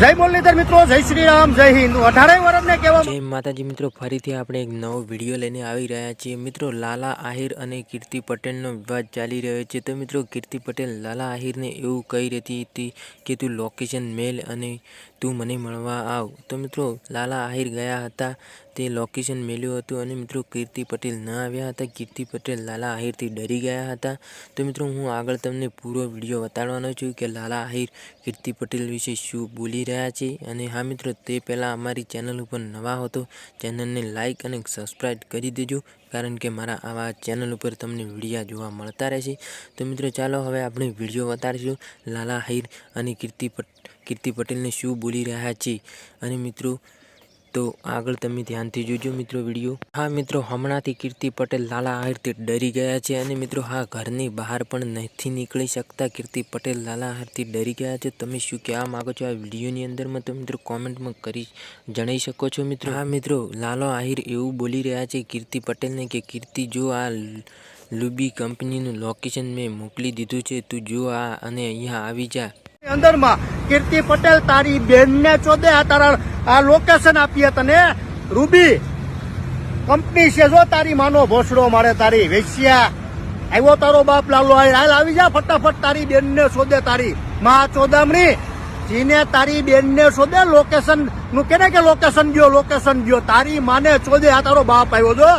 જય મુરલીધર મિત્રો, જય શ્રી રામ જય હિન્દ. અઢારે વર્ષને કહેવા જય માતાજી મિત્રો, ફરીથી આપણે એક નવો વીડિયો લઈને આવી રહ્યા છીએ. મિત્રો, લાલા આહિર અને કીર્તિ પટેલનો વિવાદ ચાલી રહ્યો છે. તો મિત્રો, કીર્તિ પટેલ લાલા આહિરને એવું કહી રહી હતી કે તું લોકેશન મેલ અને તું મને મળવા આવ. તો મિત્રો, લાલા આહિર ગયા હતા. તે લોકેશન મેલ્યું હતું અને મિત્રો, કીર્તિ પટેલ ન આવ્યા હતા. કીર્તિ પટેલ લાલા આહિરથી ડરી ગયા હતા. તો મિત્રો, હું આગળ તમને પૂરો વીડિયો બતાડવાનો છું કે લાલા આહિર, કીર્તિ પટેલ વિશે શું બોલી રહ્યા છે. અને હા મિત્રો, તે પહેલાં અમારી ચેનલ ઉપર નવા હો તો ચેનલને લાઇક અને સબસ્ક્રાઈબ કરી દેજો. કારણ કે મારા આવા ચેનલ ઉપર તમને વિડીયા જોવા મળતા રહેશે. તો મિત્રો, ચાલો હવે આપણે વીડિયો બતાડીશું લાલા હીર અને કીર્તિ પટ, કીર્તિ પટેલને શું બોલી રહ્યા છે? અને મિત્રો તો આગળ તમે ધ્યાનથી જોજો મિત્રો વીડિયો. હા મિત્રો, હમણાંથી કીર્તિ પટેલ લાલા આહિરથી ડરી ગયા છે અને મિત્રો હા, ઘરની બહાર પણ નથી નીકળી શકતા. કીર્તિ પટેલ લાલા આહિરથી ડરી ગયા છે. તમે શું કહેવા માગો છો? આ વિડીયોની અંદરમાં તો મિત્રો કોમેન્ટમાં કરી જણાવી શકો છો મિત્રો. હા મિત્રો, લાલો આહિર એવું બોલી રહ્યા છે કીર્તિ પટેલને કે, કીર્તિ, જો આ લુબી કંપનીનું લોકેશન મેં મોકલી દીધું છે, તું જો આ અને અહીંયા આવી જા. અંદરમાં કીર્તિ પટેલ તારી બેનને ચોદે આ તારા આ લોકેશન આપીએ તને. રૂબી કંપની છે જો, તારી માનો ભોસડો મારે, તારી વેશ્યા. આવ્યો તારો બાપ લાલો હાલ આવી જા, ફટાફટ તારી બેનને શોધે તારી મા ચોદામણી. જીને તારી બેનને શોધે લોકેશનનું કે લોકેશન ગયો લોકેશન ગયો. તારી માને શોધે, આ તારો બાપ આવ્યો જો.